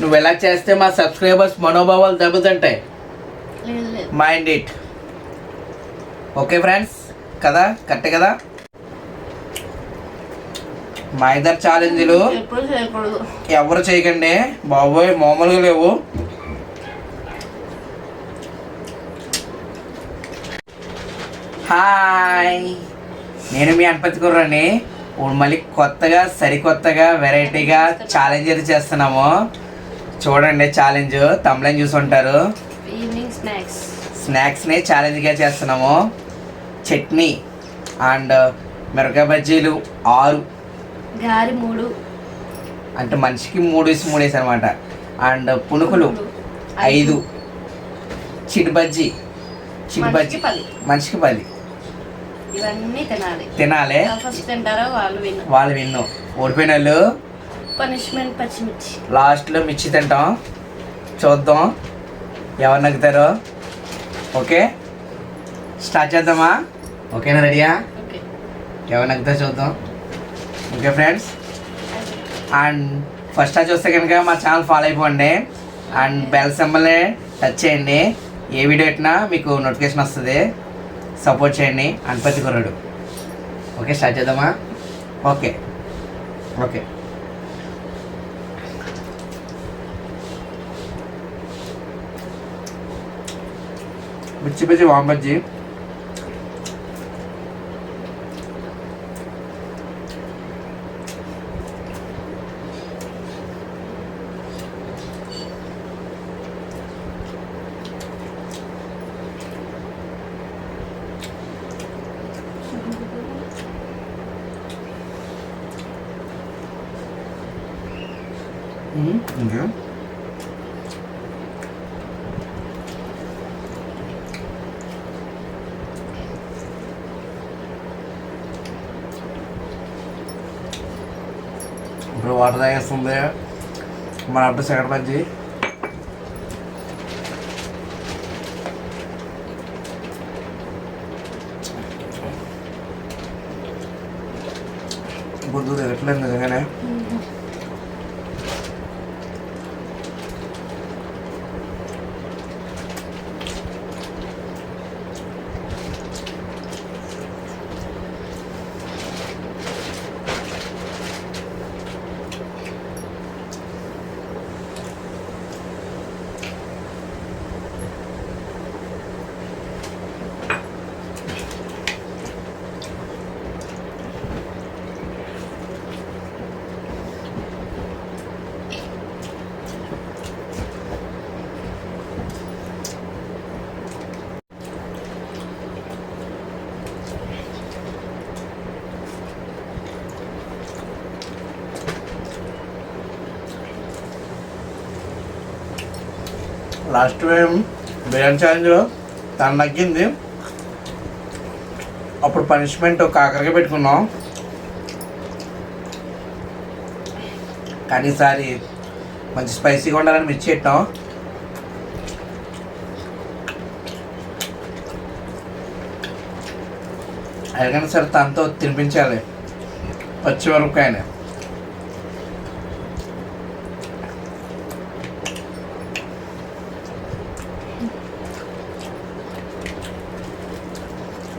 నువ్వు ఎలా చేస్తే మా సబ్స్క్రైబర్స్ మనోభావాలు దెబ్బతింటాయి? మైండ్ ఇట్ ఓకే ఫ్రెండ్స్ కదా? కరెక్ట్ కదా? మా ఇద్దరు ఛాలెంజ్లు. ఎవరు చేయకండి. బాబోయ్ మామూలుగా లేవు. హాయ్ నేను మీ అనపతి కుర్రని ఇప్పుడు మళ్ళీ కొత్తగా సరికొత్తగా వెరైటీగా ఛాలెంజ్ అయితే చేస్తున్నాము. చూడండి ఛాలెంజ్ తమిళం చూసి ఉంటారు ఈవినింగ్ స్నాక్స్ స్నాక్స్ని ఛాలెంజ్గా చేస్తున్నాము. చట్నీ అండ్ మిరపకాయ బజ్జీలు ఆరు. గారి మూడు. అంటే మనిషికి మూడు వేసి మూడు వేసి అనమాట అండ్ పునుకులు ఐదు. చిటి బజ్జీ. చిటి బజ్జీ. మనిషికి పది. మనిషికి పది. ఇవన్నీ తినాలి. తినాలి. వాళ్ళు విన్ను. ఓడిపోయిన వాళ్ళు పనిష్మెంట్ పచ్చిమిర్చి. లాస్ట్లో మిర్చి తింటాం. చూద్దాం. ఎవరు నగ్గుతారో. ఓకే? స్టార్ట్ చేద్దామా? ఓకేనా రెడీయా? ఎవరు నగ్గుతారో చూద్దాం. Okay friends? And first touch వస్తే కనుక మా ఛానల్ ఫాలో అయిపోండి. అండ్ బెల్ సింబల్ని టచ్ చేయండి. ఏ వీడియో పెట్టినా మీకు నోటిఫికేషన్ వస్తుంది. సపోర్ట్ చేయండి. అనపతి కుర్రాడు. ఓకే స్టార్ట్ చేద్దామా? ఓకే. ఓకే. మిర్చి బజ్జి వామ్ బజ్జి మ్మ్, ఇంకా ఇప్పుడు వాటర్ తాగేస్తుంది. మన అప్పుడు second bajji last time biryani ఛాలెంజ్లో తను నగ్గింది. అప్పుడు పనిష్మెంట్ కాకరగా పెట్టుకున్నాం. కానీ ఈసారి మంచి స్పైసీగా ఉండాలని మిర్చి పెట్టాం ఎలాగైనా సరే తనతో తినిపించాలి. పచ్చిమిరపకాయని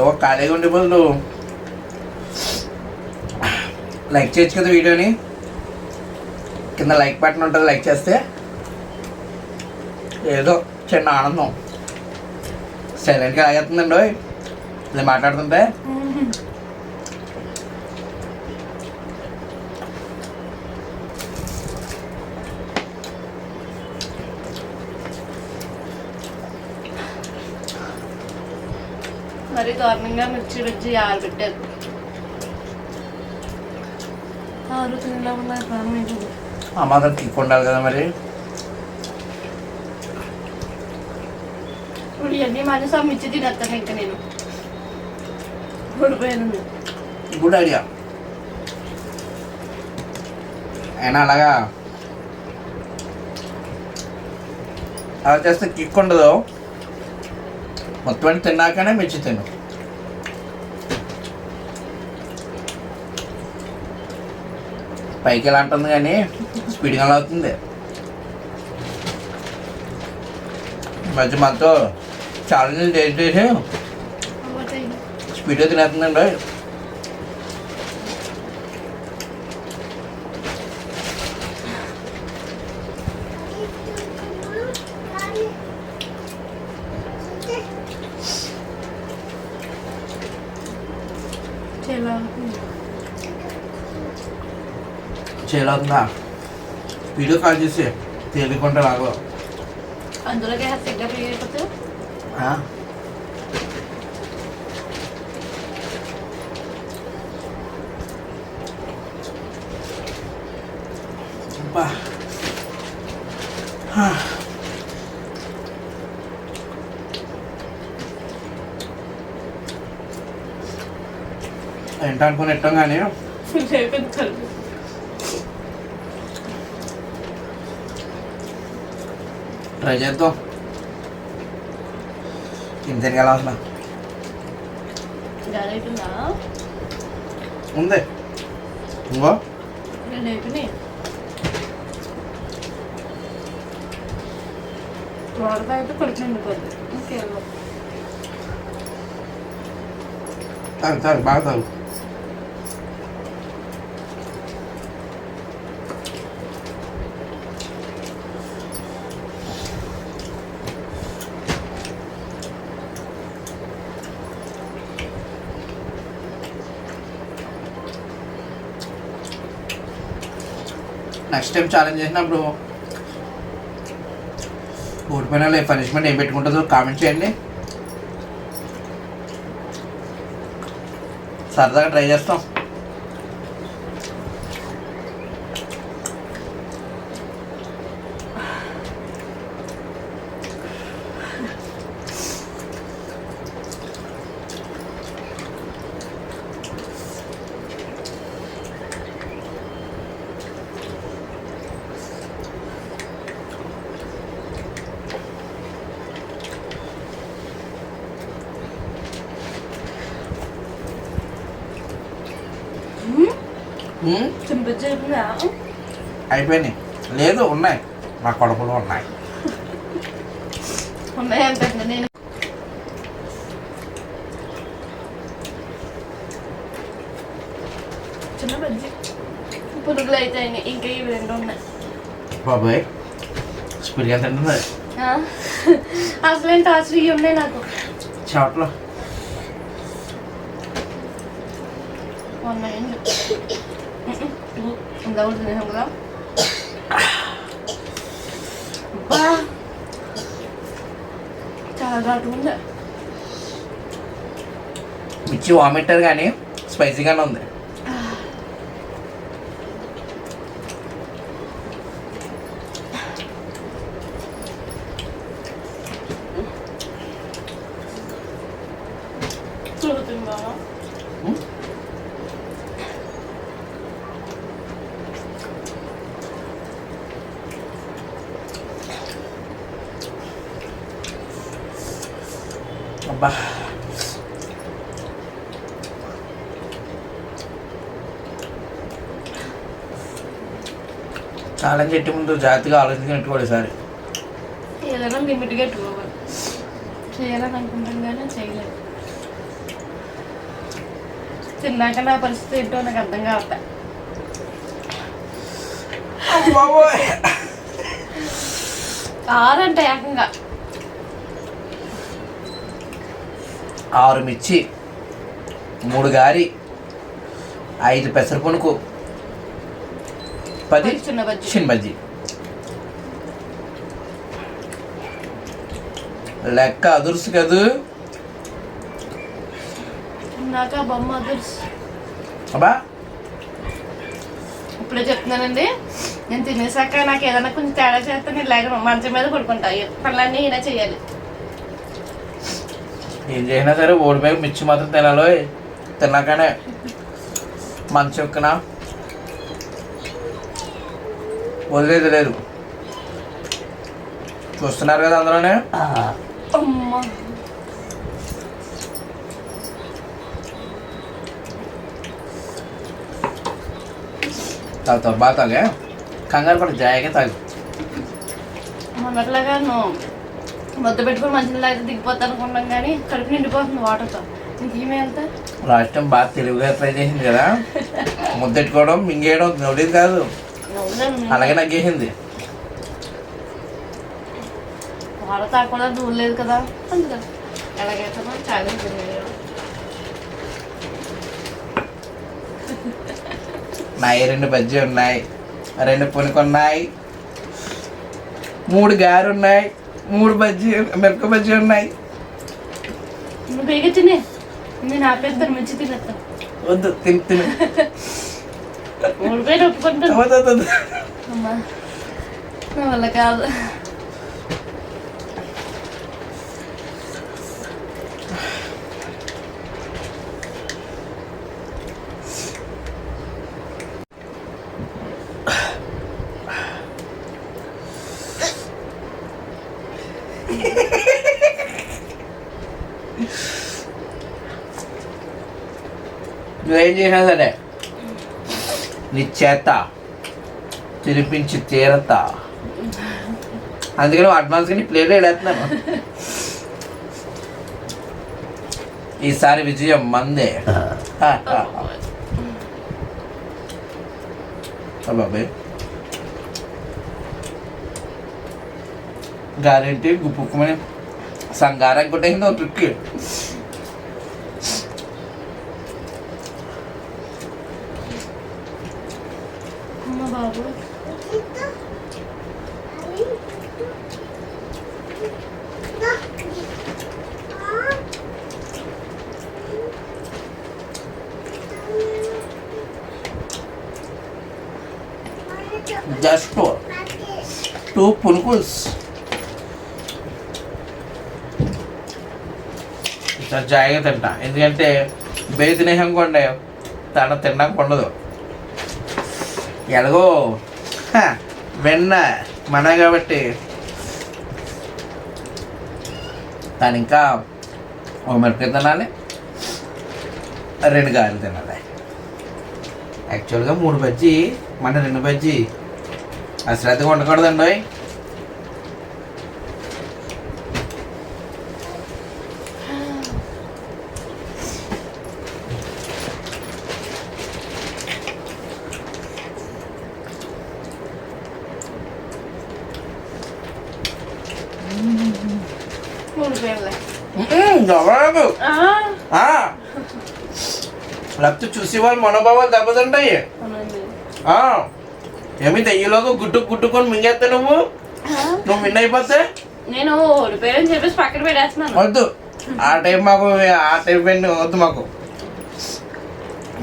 లో ఖాళీగా ఉండే బదులు లైక్ చేయొచ్చు కదా వీడియోని. కింద లైక్ బటన్ ఉంటుంది లైక్ చేస్తే ఏదో చిన్న ఆనందం. సైలెంట్గా ఆగేస్తుందండి నేను మాట్లాడుతుంటే మరి దారుణంగా మిర్చి బజ్జి ఆరు పెట్టారు ఆరు తినడం వల్ల ప్రాణం అయిపోయింది కిక్ ఉండాలి కదా మరి. ఇప్పుడు ఇవన్నీ మనసు మిర్చి తినేస్తాను ఇంకా నేను. ఊడిపోయాను గుడ్ ఐడియా అయినా అలాగా. అలా చేస్తే కిక్ ఉండదు. మొత్తం తిన్నాకనే మిర్చి తిను పైకి ఎలా ఉంటుంది కానీ స్పీడ్గా ఎలా అవుతుంది? మధ్య మాతో ఛాలెంజ్ చేసి స్పీడ్గా తినేస్తుందండి. చాలా చేయలేదుందా వీడియో కాల్ చేసి తేలికుంటే రాగో అందులోకి హెచ్చగా ఫ్రీ అయిపోతే అబ్బా హా. ఏంటనుకుని ఇట్టాం కానీ ట్రై చేద్దాం. ఇంతేం ఎలా అసలు ఉంది. ఇంకో? తాగు తాగు బాగా తాగు. నెక్స్ట్ టైం ఛాలెంజ్ చేసినప్పుడు ఓడిపోయిన పనిష్మెంట్ ఏం పెట్టుకుంటుందో కామెంట్ చేయండి. సరదాగా ట్రై చేస్తాం. అయిపోయినాయి. లేదు ఉన్నాయి. నా కడుపులో ఉన్నాయి. చిన్న బజ్జి. పురుగులు అయితే ఇంకా ఇవి రెండు ఉన్నాయి. బాబాయ్ స్పీడ్గా తింటుంది ఆ? అసలేంటి టార్చర్ ఇవి ఉన్నాయి నాకు. చెవట్లో ఉన్నాయండి ఇందా తినేసాం కదా చాలా ఘాటుగా ఉంది మిర్చి వామిటర్ కానీ స్పైసీగానే ఉంది చూడుతుంది బాగా హ్మ్? అబ్బా ఛాలెంజ్ ఎట్టి ముందు జాగ్రత్తగా ఆలోచించినట్టు ఈసారి. ఏదైనా లిమిట్గా పెట్టుకోవాలి చేయాలని అనుకుంటాం కానీ చేయలేదు. తిన్నాక నా పరిస్థితి ఏంటో నాకు అర్థం కావట్లే. బాబోయ్. కారంట ఏకంగా. ఆరు మిర్చి మూడు గారి ఐదు పెసర పునుకు పది చిన్న బజ్జి. లెక్క అదుర్సు కదూ? అబ్బా. ఇప్పుడే చెప్తున్నానండి. నేను తినేసాక నాకు ఏదైనా కొంచెం తేడా చేస్తే నేను లేక మంచం మీద పడుకుంటా. పనులన్నీ ఈయన చేయాలి ఏం చేసినా సరే ఓడిపోయి మిర్చి మాత్రం తినాలో తిన్నాకనే మంచి ఒక్కన వదిలేదు లేదు. చూస్తున్నారు కదా అందులోనే? అమ్మ. తాగుతావు? బాగా తాగే కంగారు పడి జాయిగా తాగు. మొన్నట్లాగా నువ్వు ముద్ద పెట్టుకుని మంచినీళ్ళు అయితే దిగిపోతా అనుకున్నాం కానీ కడుపు నిండిపోతుంది వాటర్తో టైం బాగా తెలివిగా ట్రై చేసింది కదా. ముద్దెట్టుకోవడం మింగేయడం నవ్వులేదు కాదు. అలాగే నగ్గేసింది దూరం లేదు కదా. అందుకని ఎలాగైతే మనం చాలా నాయి రెండు బజ్జీ ఉన్నాయి రెండు పునుకున్నాయి మూడు గారు ఉన్నాయి మూడు బజ్జీ మిరప బజ్జీ ఉన్నాయి. నువ్వు బేగా తినే. నేను ఆపేస్తాను మంచి తినేస్తాను వద్దు తిని తిని. ఊడిపోయి ఒప్పుకుంటాను వద్దు, వద్దు, వద్దు. అమ్మా నా వల్ల కాదు నువ్వేం చేసినా సరే నీ చేత తినిపించి తీరత. అందుకని అడ్వాన్స్గా నీ ప్లేట్లో వేస్తున్నాను ఈసారి విజయం మందే. బాబాయ్. గారేంటి? గుప్పుకుమని సంగారం కొట్టేసింది ఒక ట్రిక్కి జస్ట్ టూ పునుకుల్స్ జాయిగా తింటా. ఎందుకంటే భేదనేహం కొండే తన తినడానికి ఉండదు. ఎలాగో వెన్న మన కాబట్టి. దాని ఇంకా ఒక మిరపకాయ తినాలి. రెండు గారెలు తినాలి. యాక్చువల్గా మూడు బజ్జీ మన రెండు బజ్జీ అశ్రద్ధగా ఉండకూడదండి ఊడిపోయాలే జవాబు. లేకపోతే చూసి వాళ్ళు మనోభావాలు దెబ్బతింటాయి. ఏమి దెయ్యలోగా గుడ్డు గుడ్డుకొని మింగేస్తే నువ్వు? నువ్వు విన్ అయిపోతే? నేను ఓడిపోయారని చెప్పేసి పక్కన పెట్టేస్తున్నాను. వద్దు. ఆ టైం మాకు ఆ టైం వద్దు మాకు.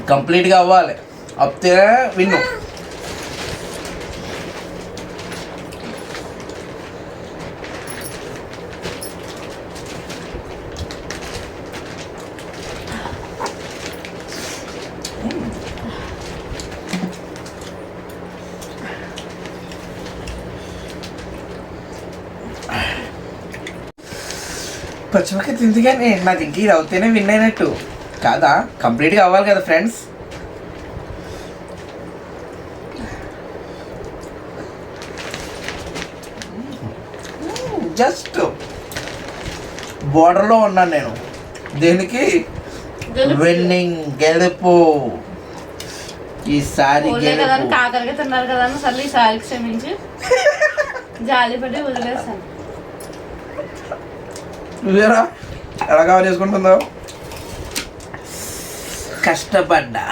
కంప్లీట్గా అవ్వాలి. అప్తే విన్ను. పచ్చిమిరకాయ తింది కానీ నాకు ఇంక ఇది అవుతేనే విన్ అయినట్టు. కాదా? కంప్లీట్గా అవ్వాలి కదా ఫ్రెండ్స్ జస్ట్ బోర్డర్లో ఉన్నాను నేను. దీనికి. విన్నింగ్ గెలుపు. ఈసారి కాకరగా తిన్నారు కదా సర్లే ఈసారి క్షమించి. జాలిపడి వదిలేస్తాను. నువ్వేరా? ఎలా కవర్ చేసుకుంటుందో కష్టపడ్డా.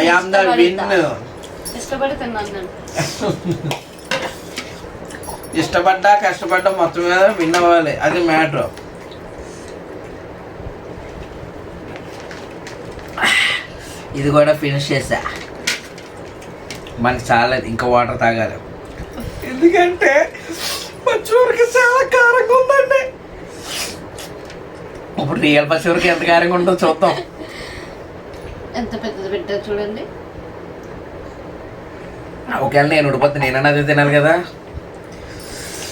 ఐ ఆమ్ ద విన్ ఇష్టపడి తిన్నాను నేను. ఇష్టపడ్డా కష్టపడ్డా మొత్తం మీద విన్ అవ్వాలి. అది మ్యాటర్ ఇది కూడా ఫినిష్ చేసా మనకి చాలా ఇంకా వాటర్ తాగాలి. ఎందుకంటే పచ్చిమిరకి చాలా కారంగా ఉందండి. ఇప్పుడు రియల్ పచ్చిమిరకి ఎంత కారంగా ఉంటుందో చూద్దాం. ఎంత పెద్దది పెట్టారు చూడండి. ఒకవేళ నేను ఉడిపోతే నేనన్నా అదే తినాలి కదా.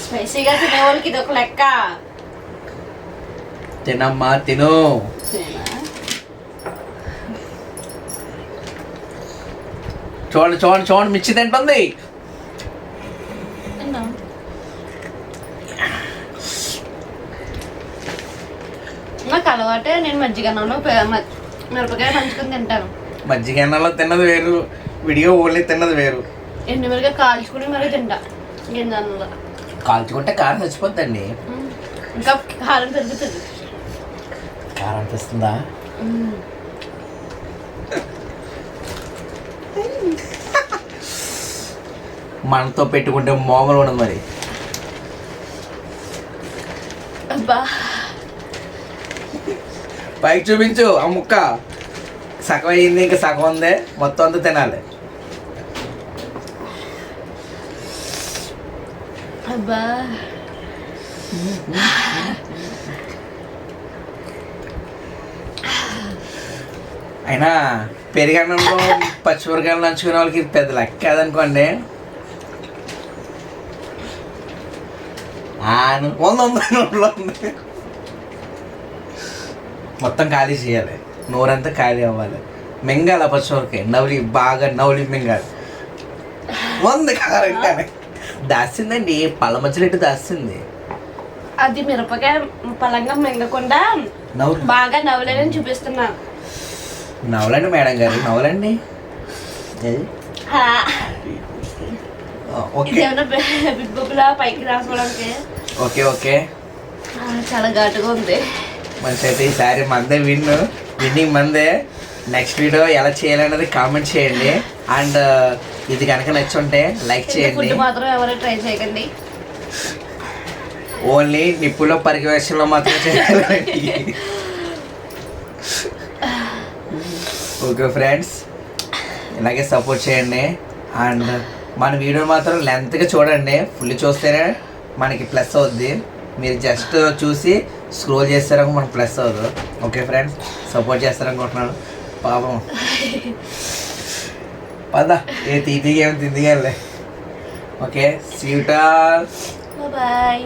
స్పైసీగా తినే వాళ్ళకి ఇది ఒక లెక్క. తినమ్మా తిను? చూడండి చూడండి చూడండి మిర్చి తింటుంది. నాకు అలవాటే నేను మజ్జిగ అన్నంలో మిరపకాయ నంచుకొని తింటాను. మజ్జిగ అన్నంలో తిన్నది వేరు విడిగా ఓన్లీ తిన్నది వేరు. ఎండు మిరపకాయ కాల్చుకుని మరీ తింటా గింజ అన్నంలో కాల్చుకుంటే కారం చచ్చిపోద్దండి. ఇంకా కారం పెరుగుతుంది కారం మ్మ్. మనతో పెట్టుకుంటే మామూలు ఉండదు మరి. అబ్బా. పైకి చూపించు ఆ ముక్క. సగం అయింది ఇంకా సగం ఉంది. మొత్తం అంతా తినాలి. అబ్బా. అయినా పెరిగన్నంలో పచ్చిమిరకాయలు నంచుకునే వాళ్ళకి పెద్ద లెక్క కాదనుకోండి. ఉంది ఉంది ఉంది మొత్తం ఖాళీ చేయాలి. నోరంతా ఖాళీ అవ్వాలి. మింగాలి పచ్చిమిరకాయ నవలి బాగా నవలి మింగాలి. ఉంది కారం కానీ దాచిందండి పళ్ళ మధ్యలో దాచింది అది మిరపకాయ పలంగా మింగకుండా బాగా నవ్వలేదని చూపిస్తున్నా. నవలండి మేడం గారు. ఆ, ఓకే. Okay okay. చాలా ఘాటుగా ఉంది. మంచి అయితే ఈసారి మందే విన్ విన్నింగ్ మందే. నెక్స్ట్ వీడియో ఎలా చేయాలన్నది కామెంట్ చేయండి. అండ్ ఇది కనుక నచ్చుంటే లైక్ చేయండి. మాత్రం ఎవరు ట్రై చేయకండి. ఓన్లీ నిప్పులో పరివేషంలో మాత్రం చేయాలండి ఓకే ఫ్రెండ్స్ ఇలాగే సపోర్ట్ చేయండి. అండ్ మన వీడియో మాత్రం లెంత్గా చూడండి. ఫుల్ చూస్తేనే మనకి ప్లస్ అవుద్ది. మీరు జస్ట్ చూసి స్క్రోల్ చేస్తారనుకో మనకు ప్లస్ అవ్వదు ఓకే ఫ్రెండ్స్ సపోర్ట్ చేస్తారనుకుంటున్నాను. పాపం. పద. ఏ తీతిగా ఏమి తిందిగా ఓకే సీటా బాయ్